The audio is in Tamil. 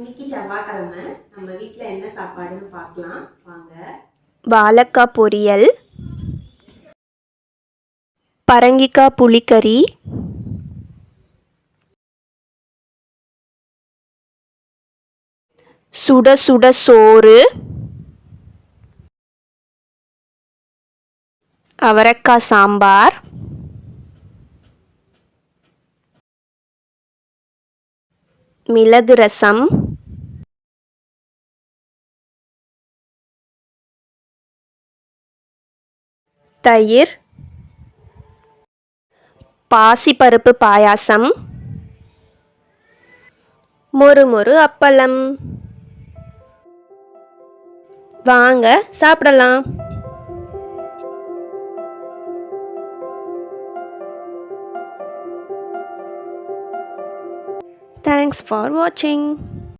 இன்னைக்கு செவ்வாய்க்கிழமை. நம்ம வீட்டில் என்ன சாப்பாடுன்னு பார்க்கலாம். வாங்க. வாழைக்காய் பொரியல். பரங்கிக்காய் புளிக்கறி. சுட சுட சோறு. அவரைக்காய் சாம்பார். மிளகு ரசம். தயிர் பாசிப்பருப்பு பாயாசம் மொறு மொறு அப்பளம். வாங்க சாப்பிடலாம். தேங்க்ஸ் ஃபார் வாட்சிங்